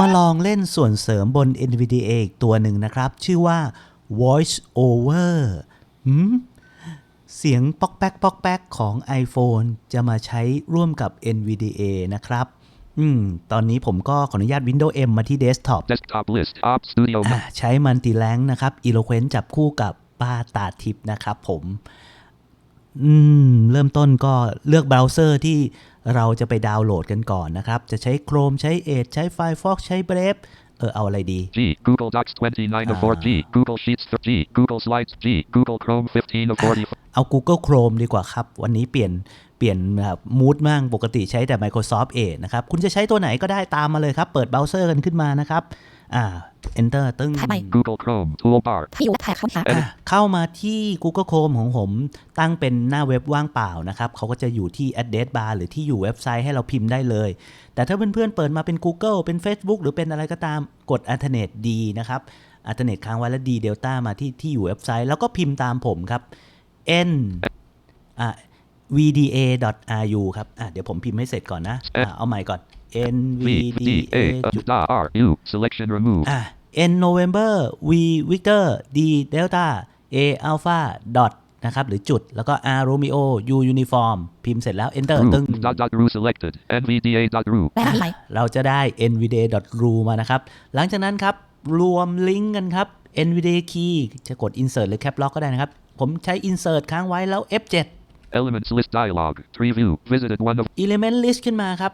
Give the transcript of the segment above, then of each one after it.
มาลองเล่นส่วนเสริมบน NVDA อีกตัวหนึ่งนะครับ ชื่อว่า Voice Over หืมเสียงป๊อกแป๊กป๊อกแป๊กของ iPhone จะมาใช้ร่วมกับ NVDA นะครับ อืม ตอนนี้ผมก็ขออนุญาต Windows M มาที่ Desktop Desktop list. Op Studio. อ่าใช้มันติแลงนะครับ Eloquent จับคู่กับป้าตาทิพย์นะครับผม อืม เริ่มต้นก็เลือกเบราว์เซอร์ที่เราจะไปดาวน์โหลดกันก่อนนะครับ จะใช้ Chrome ใช้ Edge ใช้ Firefox ใช้ Brave เออเอาอะไรดี G. Google Docs 29 of 4 G. Google Sheets 3 G. Google Slides G. Google Chrome 15 of 40. เอา Google Chrome ดีกว่าครับ วันนี้เปลี่ยนเปลี่ยนแบบมูดมั่งปกติใช้แต่ Microsoft Edge นะครับ คุณจะใช้ตัวไหนก็ได้ตามมาเลยครับ เปิดเบราว์เซอร์กันขึ้นมานะครับ อ่า Enter ตึ้งแท็บใหม่ Google Chrome toolbar. ที่อยู่แท็กเข้าหาอะเข้ามาที่ Google Chrome ของผม ตั้งเป็นหน้าเว็บว่างเปล่านะครับ เขาก็จะอยู่ที่ address bar หรือที่อยู่เว็บไซต์ให้เราพิมพ์ได้เลย แต่ถ้าเพื่อนๆเปิดมาเป็น Google เป็น Facebook หรือเป็นอะไรก็ตามกด alternate D นะครับ alternate ค้างไว้แล้ว D delta มาที่ที่อยู่เว็บไซต์ แล้วก็พิมพ์ตามผมครับ n อะ vda.ru ครับอะเดี๋ยวผมพิมพ์ให้เสร็จก่อนนะอะเอาใหม่ก่อน V. D. A. nvda uh, da, R. U. Selection remove. อะ N November V Victor D Delta A Alpha dot นะครับหรือจุดแล้วก็ R Romeo U Uniform พิมพ์เสร็จแล้ว Enter ตึง Ru. Dot dot ru selected. NVDA dot ru. และอันนี้ใหม่เราจะได้ nvda.ru มานะครับ หลังจากนั้นครับ รวมลิงก์กันครับ nvda key จะกด insert หรือ cap lock ก็ได้นะครับ ผมใช้ insert ค้างไว้แล้ว F7 Elements list dialog. Tree view. Visited one of element list ขึ้นมาครับ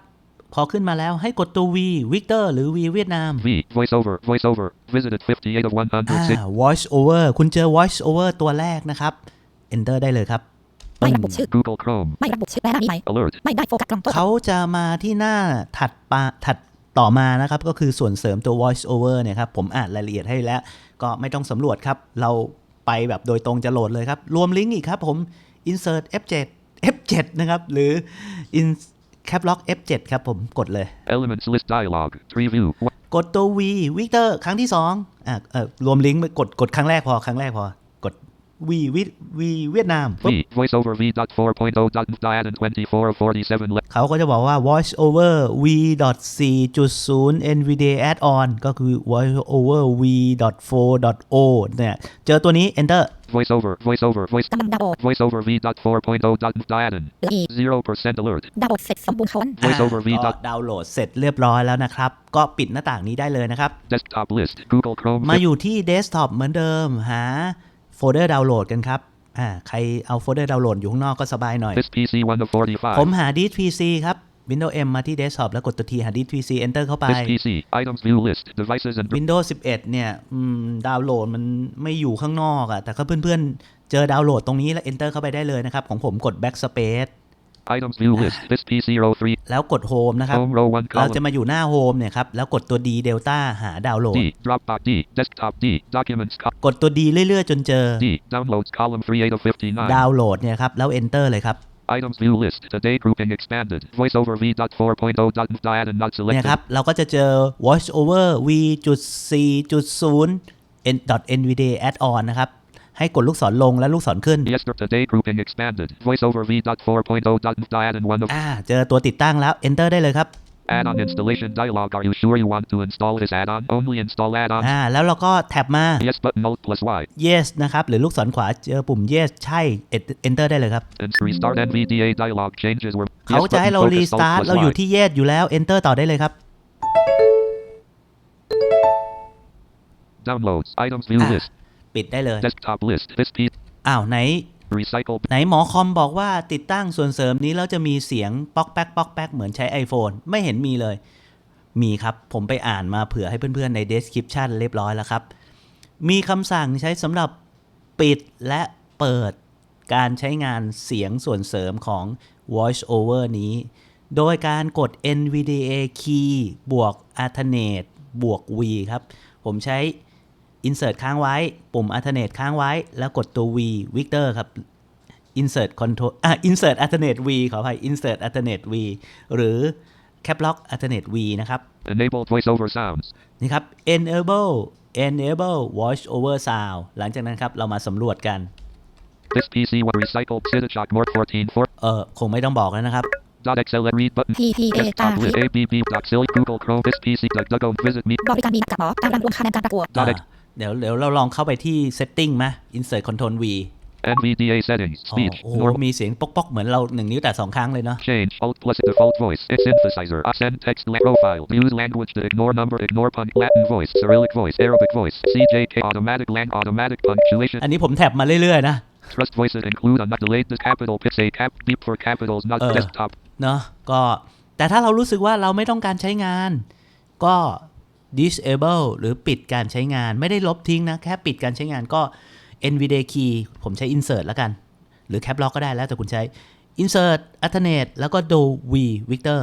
พอขึ้นมาแล้วให้กดตัว V Victor หรือ V เวียดนาม V. Voiceover. Voiceover. Visited 58 of อ่า 106. voice over คุณเจอ voice over ตัวแรกนะครับ enter ได้เลยครับไม่ระบุชื่อ Google Chrome. ไม่ระบุชื่อและอันนี้ใหม่ Alert. ไม่ได้โฟกัสกล้องตัวเขาจะมาที่หน้าถัดปาถัดต่อมานะครับ ก็คือส่วนเสริมตัว voice over เนี่ยครับ ผมอ่านรายละเอียดให้แล้ว ก็ไม่ต้องสำรวจครับ เราไปแบบโดยตรงจะโหลดเลยครับ รวมลิงก์อีกครับผม insert F7 F7 นะครับ หรือ in cap lock F7 ครับผมกดเลย Elements list dialog. Tree view. One- กดตัว V Victor ครั้งที่2อะเออรวมลิงก์ไปกดกดครั้งแรกพอครั้งแรกพอกด V วิวีเวียดนามปุ๊บ V. Voiceover V. Dot 4.0. Dot dial 24 of 47. Le- เขาก็จะบอกว่า voice over v 4.0 nvidia add on ก็คือ voice over v 4 o เนี่ย เจอตัวนี้ enter Voiceover. Voiceover. Voice. กำลังดาวน์โหลด Voiceover V. Dot 4.0. Dot dial เหลืออีก0% alert. ดาวน์โหลดเสร็จสมบูรณ์คน Voiceover V. อ่าก็ Dot ดาวน์โหลดเสร็จเรียบร้อยแล้วนะครับ ก็ปิดหน้าต่างนี้ได้เลยนะครับ desktop list. Google Chrome. มาอยู่ที่ desktop เหมือนเดิม หาโฟลเดอร์ดาวน์โหลดกันครับอ่าใครเอาโฟลเดอร์ดาวน์โหลดอยู่ข้างนอกก็สบายหน่อย This PC 1 of 45. ผมหาดิส PC ครับ Windows M มาที่ desktop แล้วกดตัว T หาดิส PC enter เข้าไป This PC. Items view list. Devices and Windows 11 เนี่ยอืมดาวน์โหลดมันไม่อยู่ข้างนอกอะแต่ถ้าเพื่อนๆ เจอดาวน์โหลดตรงนี้แล้ว enter เข้าไปได้เลยนะครับ ของผมกด backspace items view list. This PC row 3. แล้วกด home นะครับ Home row 1เรา column. จะมาอยู่หน้า home เนี่ยครับ แล้วกดตัว D delta หาดาวน์โหลด D. Dropbox D. Desktop D. Documents co- กดตัว D เรื่อยๆ จนเจอ D. Downloads column 3 8 of 59. ดาวน์โหลดเนี่ยครับ แล้ว enter เลยครับ Items view list. Today grouping expanded. Voiceover V. Dot 4.0. Dot dial and not เนี่ย selected. ครับ เราก็จะเจอ voice over v.4.0 n nvidia add on นะครับ ให้กดลูกศรลงและลูกศรขึ้น Yesterday today grouping expanded. Voiceover V. Dot 4.0. Dot dial and 1 of อ่า เจอตัวติดตั้งแล้ว enter ได้เลยครับ add-on installation dialog. Are you sure you want to install this add-on? Only install add-ons. อ่าแล้วเราก็แท็บมา Yes button Alt plus Y. yes นะครับ หรือลูกศรขวาเจอปุ่ม yes ใช่ enter ได้เลยครับ And restart NVDA dialog changes were เขา Yes จะให้ button เรา focus Alt restart plus เราอยู่ Y. ที่ yes อยู่แล้ว enter ต่อได้เลยครับ Downloads. Items view Ah. list. ปิดได้เลย Desktop list. This piece. อ้าวไหน Recycle. ไหนหมอคอมบอกว่าติดตั้งส่วนเสริมนี้ แล้วจะมีเสียงป๊อกแป๊กป๊อกแป๊กเหมือนใช้ iPhone ไม่เห็นมีเลย มีครับ ผมไปอ่านมาเผื่อให้เพื่อนๆ ใน description เรียบร้อยแล้วครับ มีคำสั่งใช้สำหรับปิดและเปิดการใช้งานเสียงส่วนเสริมของ voice over นี้ โดยการกด NVDA key บวก alternate บวก V ครับ ผมใช้ insert ค้างไว้ ปุ่ม alternate ค้างไว้ แล้วกดตัว V Victor ครับ insert control อะ insert alternate V ขออภัย insert alternate V หรือ cap lock alternate V นะครับ Enabled voiceover sounds. นี่ครับ enable enable voice over sound หลังจากนั้นครับ เรามาสำรวจกัน This PC was recycled Cityshot Mort 14 4. เออคงไม่ต้องบอกแล้วนะครับ Dot XLM read button. P P A ตา Desktop list ABB. Dot Sil Google Chrome. This PC. Dot Dugo. Visit me. บริการมีนักกับหมอการรำรวมคะแนนการประกวด Dot อ่า เดี๋ยวเดี๋ยวเราลองเข้าไปที่ setting มา insert control V NVDA settings. อ๋อ Speech. โอ้โห Normal. มีเสียงป๊อกๆ เหมือนเราหนึ่งนิ้วแต่สองครั้งเลยเนาะ Change. Alt plus default voice. It's synthesizer. Send text la- profile. Use language to ignore number. Ignore pun. Latin voice. Cyrillic voice. Arabic voice. CJK. Automatic lang. Automatic punctuation. อันนี้ผมแท็บมาเรื่อยๆนะ Trust voices include a not delayed the capital pitch a cap deep for capitals not Uh. desktop. เนาะก็แต่ถ้าเรารู้สึกว่าเราไม่ต้องการใช้งาน ก็ disable หรือปิดการใช้งานไม่ได้ลบทิ้งนะ แค่ปิดการใช้งานก็ NVDA key ผมใช้ insert แล้วกัน หรือ cap lock ก็ได้แล้วแต่คุณใช้ insert alternate แล้วก็ do v Victor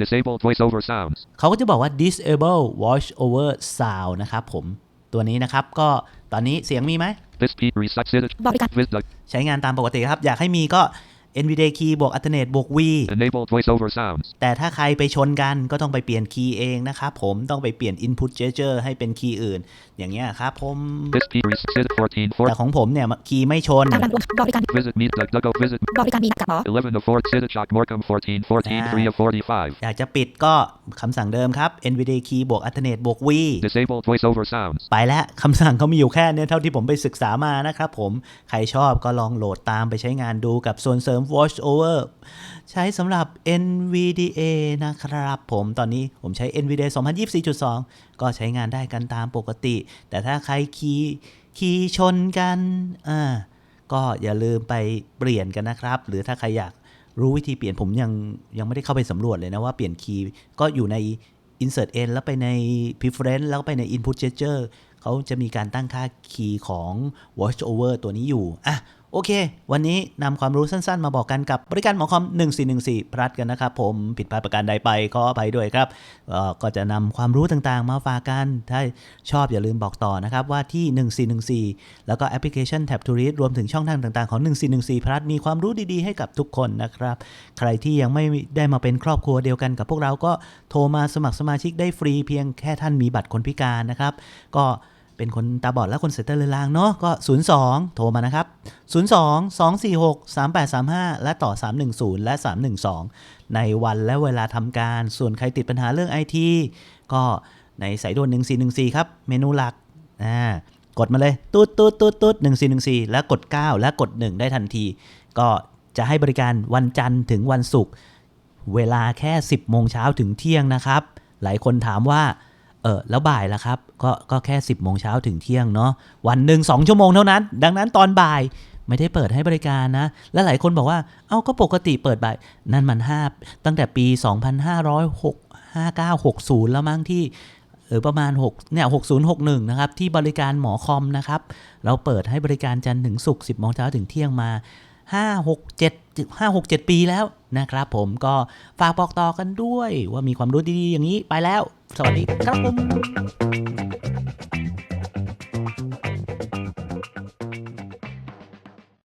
Disabled voiceover sounds. เขาก็จะบอกว่า disable voice over sound นะครับผมตัวนี้นะครับก็ตอนนี้เสียงมีไหม This P reset it. บริการ Vis duck. ใช้งานตามปกติครับ อยากให้มีก็ NVDA key บวก alternate บวก v Enabled voiceover sounds. แต่ถ้าใครไปชนกันก็ต้องไปเปลี่ยนคีย์เองนะครับผมต้องไปเปลี่ยน input gesture ให้เป็นคีย์อื่น อย่างเงี้ยครับผม This P reset it 14แต่ 4. ของผมเนี่ยคีย์ไม่ชนการรำรวมบริการ Visit me duck duck visit บริการมีนักกับหมอ11 of 4 sit chalk Morecambe 14 14 Ah. 3 of 45. อยากจะปิดก็คำสั่งเดิมครับ NVDA key บวก alternate บวก v Disabled voiceover sounds. ไปแล้วคำสั่งเขามีอยู่แค่เนี้เท่าที่ผมไปศึกษามานะครับผมใครชอบก็ลองโหลดตามไปใช้งานดูกับส่วนเสริม Watch Over ใช้สำหรับ NVDA นะครับผมตอนนี้ผมใช้ NVDA 2024.2 ก็ใช้งานได้กันตามปกติ แต่ถ้าใครคีย์คีย์ชนกันอ่าก็อย่าลืมไปเปลี่ยนกันนะครับ หรือถ้าใครอยากรู้วิธีเปลี่ยนผมยังยังไม่ได้เข้าไปสำรวจเลยนะว่าเปลี่ยนคีย์ก็อยู่ใน insert n แล้วไปใน preference แล้วไปใน input gesture เขาจะมีการตั้งค่าคีย์ของ watch over ตัวนี้อยู่ อะ โอเค วันนี้นำความรู้สั้น ๆ มาบอกกันกับบริการหมอคอม 1414 พลัดกันนะครับผมผิดพลาดประการใดไปขออภัยด้วยครับก็จะนำความรู้ต่างๆ มาฝากกัน ถ้าชอบอย่าลืมบอกต่อนะครับว่าที่ 1414 แล้วก็แอปพลิเคชัน Tab to Read รวมถึงช่องทางต่างๆ ของ 1414 พลัดมีความรู้ดีๆ ให้กับทุกคนนะครับ ใครที่ยังไม่ได้มาเป็นครอบครัวเดียวกันกับพวกเราก็โทรมาสมัครสมาชิกได้ฟรีเพียงแค่ท่านมีบัตรคนพิการนะครับก็ เป็นคนตาบอดและคนเสยตาเรือนรางเนาะก็ 02 โทรมานะครับ 02 246 3835 และต่อ 310 และ 312 ในวันและเวลาทำการ ส่วนใครติดปัญหาเรื่องไอทีก็ในสายด่วน 1414 ครับ เมนูหลักอ่ากดมาเลย ตุ๊ดตุ๊ดตุ๊ดตุ๊ด1414แล้วกด 9 และกด 1 ได้ทันที ก็จะให้บริการวันจันทร์ถึงวันศุกร์เวลาแค่ 10โมงเช้าถึงเที่ยงนะครับ หลายคนถามว่า เออแล้วบ่ายละครับก็ก็แค่ 10โมงเช้าถึงเที่ยงเนาะวันหนึ่ง2ชั่วโมงเท่านั้น ดังนั้นตอนบ่ายไม่ได้เปิดให้บริการนะ และหลายคนบอกว่า เอ้าก็ปกติเปิดบ่าย นั่นมัน5ตั้งแต่ปี 2506 5960 แล้วมั้งที่เออประมาณ6เนี่ย6061 นะครับ ที่บริการหมอคอมนะครับ เราเปิดให้บริการจันทร์ถึงศุกร์10โมงเช้าถึงเที่ยงมา 5 6 7 5 6 7 ปีแล้วนะครับผมก็ฝากบอกต่อกันด้วยว่ามีความรู้ดีๆอย่างนี้ไปแล้ว สวัสดีครับผม